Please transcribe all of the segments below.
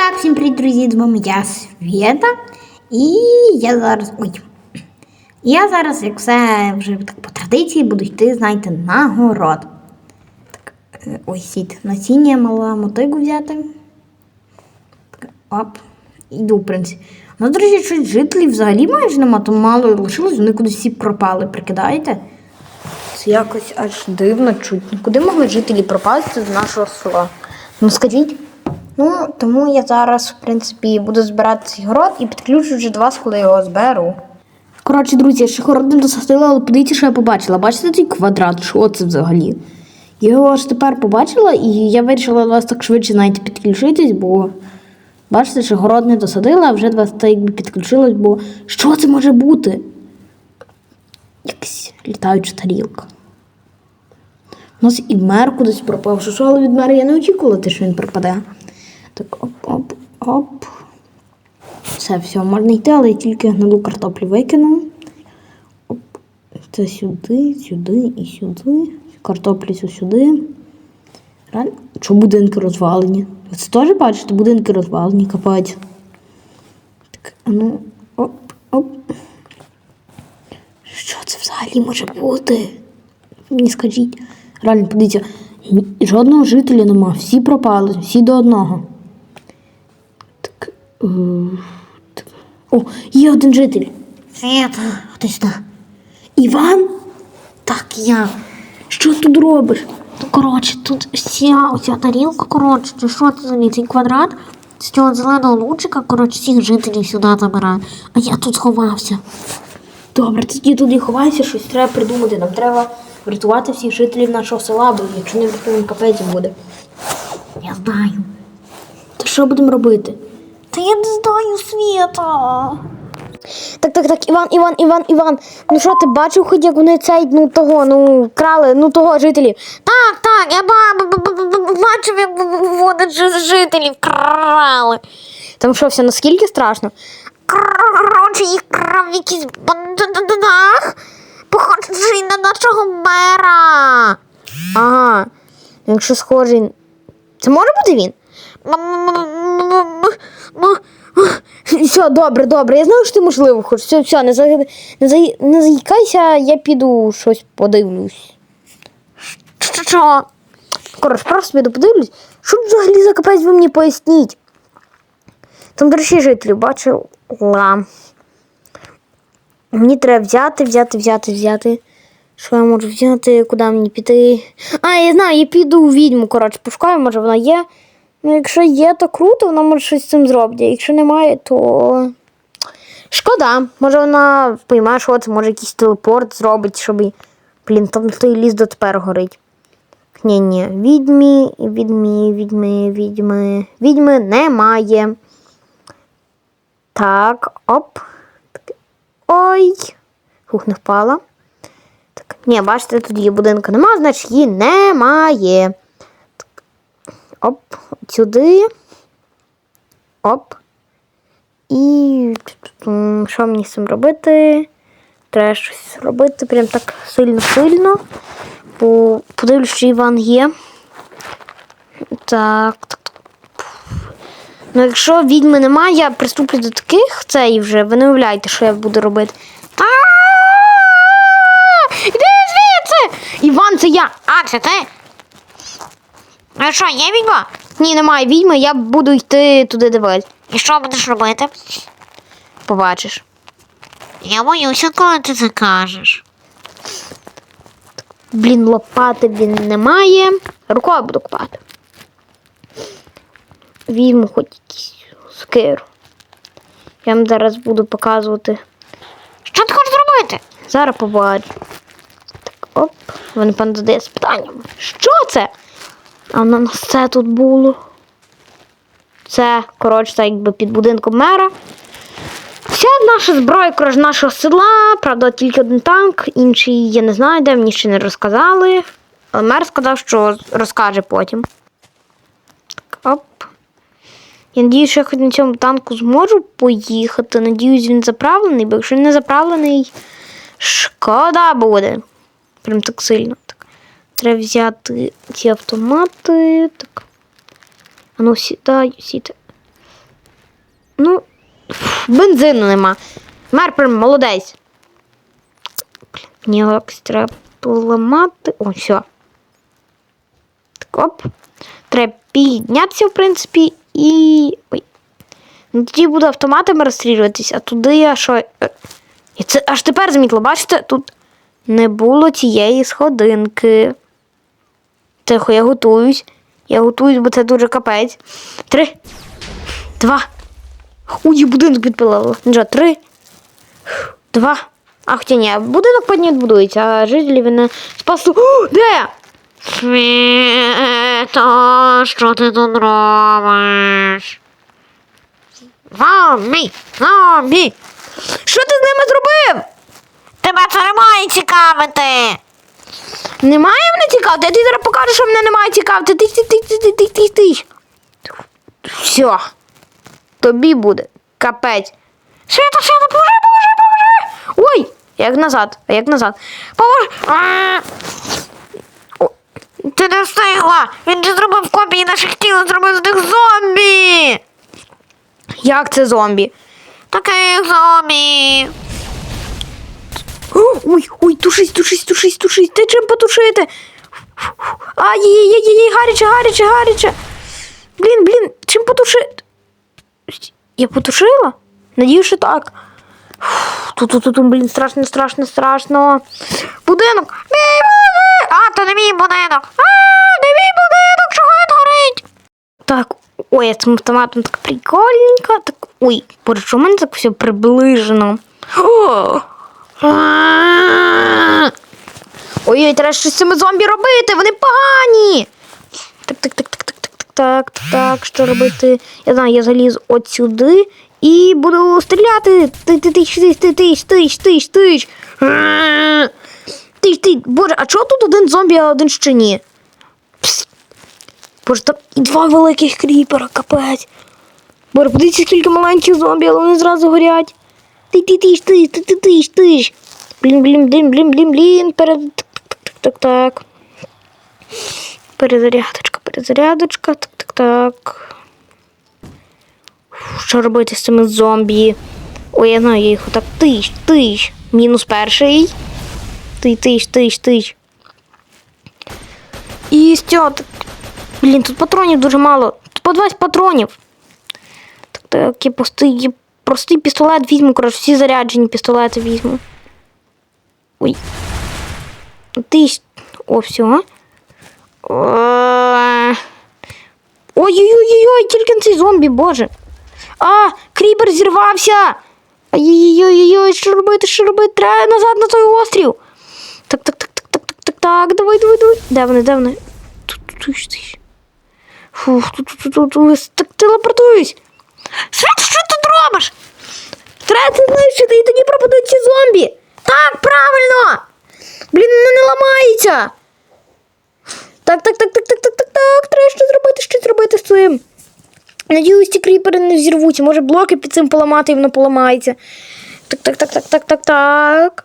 так, всім привіт, друзі, з вами я Свєта. І я зараз. Ой. Я зараз, як все вже так по традиції, буду йти, знаєте, на город. Так, е, ой, сіть, насіння мала мотигу взяти. Так, оп. Йду, в принципі. Ну, до речі, щось жителів взагалі майже нема, то мало лишилось, вони кудись всі пропали, прикидаєте? Це якось аж дивно чутно. Куди могли жителі пропасти з нашого села? Ну скажіть. Ну, тому я зараз, в принципі, буду збирати цей город і підключу вже до вас, коли його зберу. Коротше, друзі, я ще город не досадила, але подивіться, що я побачила. Бачите цей квадрат? Що це взагалі? Я його аж тепер побачила, і я вирішила до вас так швидше навіть підключитись, бо бачите, що город не досадила, а вже вас так якби підключилась, бо що це може бути? Якась літаюча тарілка. У нас і мер кудись пропав. Що, але від мера я не очікувала, що він пропаде. Так, оп, оп, оп. Все, все, можна йти, але я тільки гнилу картоплю викину. Оп. Це сюди, сюди і сюди. Картоплю сюди. Реально? Що будинки розвалені? Це теж бачите? Будинки розвалені, капець. Так, а ну, оп, оп. Що це взагалі може бути? Мені скажіть. Реально, подивіться, жодного жителя нема, всі пропали, всі до одного. О, є один житель. Свята, хтось на. Іван? Так, я. Що тут робиш? Ну, коротше, тут вся оця тарілка, коротше, чи що це за цей квадрат? З цього зеленого лучика, коротше, всіх жителів сюди забирає. А я тут сховався. Добре, тоді туди ховайся, щось треба придумати. Нам треба врятувати всіх жителів нашого села, бо якщо не врятуємо, капець буде. Я знаю. То що будемо робити? Та я не знаю світа. Так, так, так, Іван, Іван, Іван, Іван. Ну що ти бачив, хоч як вони цей, ну того, ну, крали, ну того жителів. Так, так, я ба- ба- ба- ба- ба- бачив, як вони жителів крали. Там що, все наскільки страшно? Коротше, їх крав якийсь бандах, похожий на нашого мера. Ага. Якщо схожий. Це може бути він? Все, добре, добре. Я знаю, що ти можливо хочеш. Все, все, не, за... не, за... не заїкайся, я піду щось подивлюсь. Що? Коротше, просто піду подивлюсь. Що взагалі за капець ви мені поясніть? Там, до речі, жителів бачила. Мені треба взяти, взяти, взяти, взяти. Що я можу взяти, куди мені піти? А, я знаю, я піду у відьму, коротше, пошукаю, може вона є. Ну, якщо є, то круто, вона може щось з цим зробити. Якщо немає, то. Шкода. Може вона пойме, що це, може якийсь телепорт зробить, щоб. Блін, там той ліс дотепер горить. Ні, ні, відьмі, відьмі, відьми, відьми. Відьми немає. Так, оп. Ой. Хух, не впала. Так, ні, бачите, тут її будинку немає, значить її немає. Оп, сюди. Оп. І що мені з цим робити? Треба щось робити прям так сильно-сильно. Бо подивлюсь, що Іван є. Так, так, так. Ну, якщо відьми немає, я приступлю до таких цей вже. Ви не уявляєте, що я буду робити. А-а-а! Іди звідси! Іван, це я! А, це ти? А що, є відьма? Ні, немає відьми, я буду йти туди дивись. І що будеш робити? Побачиш. Я боюся, коли ти це кажеш. Блін, лопати він немає. Рукою буду копати. Візьму хоч якусь скиру. Я вам зараз буду показувати. Що ти хочеш зробити? Зараз побачу. Так, оп. Він пан задає з питанням. Що це? А на нас це тут було. Це, коротше, так якби під будинком мера. Вся наша зброя коротше, нашого села, правда, тільки один танк, інший я не знаю, де мені ще не розказали. Але мер сказав, що розкаже потім. Так, оп. Я надіюсь, що я хоч на цьому танку зможу поїхати. Надіюсь, він заправлений, бо якщо не заправлений, шкода буде. Прям так сильно. Треба взяти ці автомати. Так. А ну сідай, сідай. Ну, фу, бензину нема. Мерпер, молодець. Мені якось треба. О, все. Так, оп. Треба піднятися, в принципі, і. Ой. Ну, тоді буду автоматами розстрілюватись, а туди я що. Е, І це аж тепер замітила, бачите, тут не було тієї сходинки. Тихо, я готуюсь. Я готуюсь, бо це дуже капець. Три. Два. Уй, будинок підпилило. Нічого, три. Два. А хоча ні, будинок потім відбудується, а жителі він не спасу. О, де? Світа, що ти тут робиш? Зомбі! Зомбі! Що ти з ними зробив? Тебе це не має цікавити! Немає мене цікавити, а ти зараз покажеш, що мене немає цікавити. Ти, ти, ти, ти, ти, ти, ти, ти. Все. Тобі буде. Капець. Свята, свята, поможи, поможи, поможи. Ой, як назад, як назад. Поможи. Ти не встигла! Він же зробив копії наших тіл, зробив з них зомбі! Як це зомбі? Таких зомбі! Ой, ой, тушись, тушись, тушись, тушись. Ти чим потушити? Ай-яй-яй-яй, гаряче, гаряче, гаряче. Блін, блін, чим потушити? Я потушила? Надію, що так. Тут, тут, тут, блін, страшно, страшно, страшно. Будинок. Мій будинок. А, то не мій будинок! А, не мій будинок, чого він горить? Так, ой, я цим автоматом так прикольненько. Так, ой, боже, чому в мене так все приближено? О! Ой-ой, треба щось з цими зомбі робити, вони погані. Так, так, так, так, так, так, так, так, так, так, що робити? Я знаю, я залізу от сюди і буду стріляти. Ти, ти, тиш, тиш, ти, тиш, тиш, тиш, тиш. А! Тиш, боже, а чого тут один зомбі, а один ще ні? Пс. Боже, там і два великих кріпера, капець. Боже, подивіться, скільки маленьких зомбі, але вони зразу горять. Ти ти тиш, ти ти ти тиш, тиш. Блін, блін, блін, блін, блін, блін. Перед... Так, так, так. Перезарядочка, перезарядочка. Так, так, так. Що робити з цими зомбі? Ой, я знаю, я їх отак тиш, тиш. Мінус перший. Ти, тиш, тиш, тиш. І так. Блін, тут патронів дуже мало. Тут по 20 патронів. Так, так, я простий, я простий пістолет візьму, коротше, всі заряджені пістолети візьму. Ой. Ти. О, все. Ой-ой-ой-ой, тільки на цей зомбі, боже. А, кріпер зірвався. Ой-ой-ой, що робити, що робити? Треба назад на той острів. Так, так, так, так, так, так, так, так, давай, давай, давай. Де вони, де вони? Тут, тут, тут. Фух, тут, тут, тут, тут, так телепортуюсь. Свята, що ти тут робиш? Треба це знищити, і тоді пропадуть ці зомбі. Так, правильно. Блін, воно не ламається. Так, так, так, так, так, так, так, так. Треба щось зробити, щось зробити з цим. Надіюсь, ці кріпери не взірвуться. Може блоки під цим поламати і воно поламається. Так, так, так, так, так, так, так.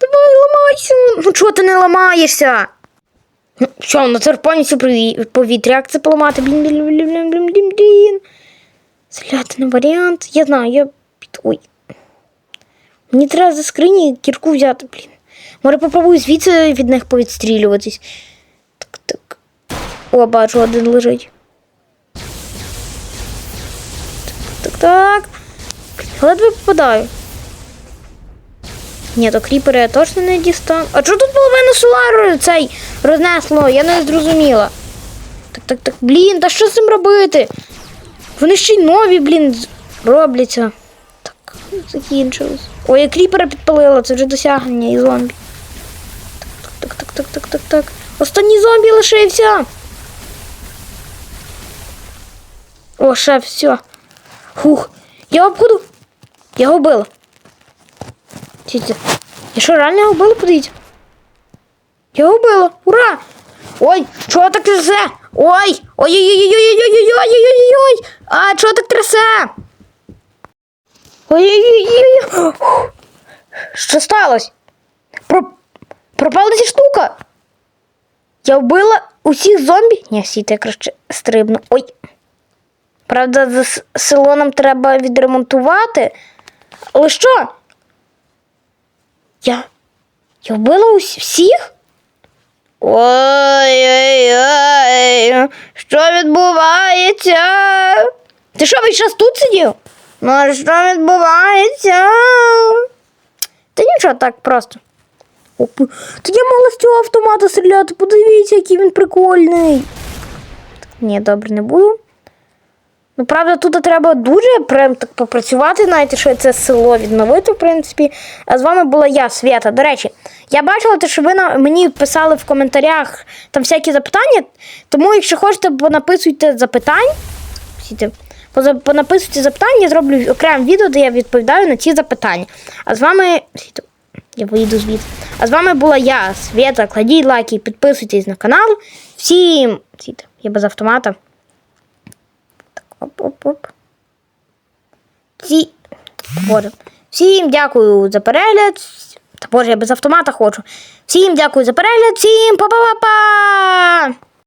Давай, ламайся. Ну чого ти не ламаєшся? Ну, Що, на терпанці повітря, як це поламати? Блін, блін, блін, блін, блін, блін, Заляти на варіант. Я знаю, я. Ой. Мені треба за скрині кірку взяти, блін. Може попробую звідси від них повідстрілюватись. Так, так. О, бачу, один лежить. Так, так, так. Ледве попадаю. Ні, то кріпери я точно не дістану. А чого тут половину села цей рознесло? Я не зрозуміла. Так, так, так. Блін, та що з цим робити? Вони ще й нові, блін, робляться. Так, закінчилось. Ой, я кріпера підпалила, це вже досягнення і зомбі. Так, так, так, так, так, так. Останній зомбі лишився. О, шеф, все. Хух. Я обходу. Я його вбила. Дивіться. Я що, реально його вбила? Подивіться. Я його. Ура! Ой, чого так трясе? Ой! Ой-ой-ой-ой-ой-ой-ой-ой-ой-ой! А, чого так трясе? Ой-ой-ой-ой. Що сталося? Про... Пропала ця штука. Я вбила усіх зомбі. Ні, сіти я краще стрибну. Ой. Правда, за село нам треба відремонтувати. Але що? Я. Я вбила усі- всіх? Ой-ой-ой, що відбувається? Ти що, весь час тут сидів? Ну, а що відбувається? Та нічого так просто. Опа. Та я мала з цього автомата стріляти. Подивіться, який він прикольний. Ні, добре, не буду. Ну, правда, тут треба дуже прям так попрацювати, знаєте, що це село відновити, в принципі. А з вами була я, Свята. До речі, я бачила, те, що ви мені писали в коментарях там всякі запитання. Тому, якщо хочете, понаписуйте запитань. Понаписуйте запитання, я зроблю окреме відео, де я відповідаю на ці запитання. А з вами. Я вийду звідси. А з вами була я, Свята. Кладіть лайки, підписуйтесь на канал. Всім. Я без автомата. Оп-оп-оп. Всі... Всім дякую за перегляд. Та боже, я без автомата хочу. Всім дякую за перегляд. Всім па-па-па-па!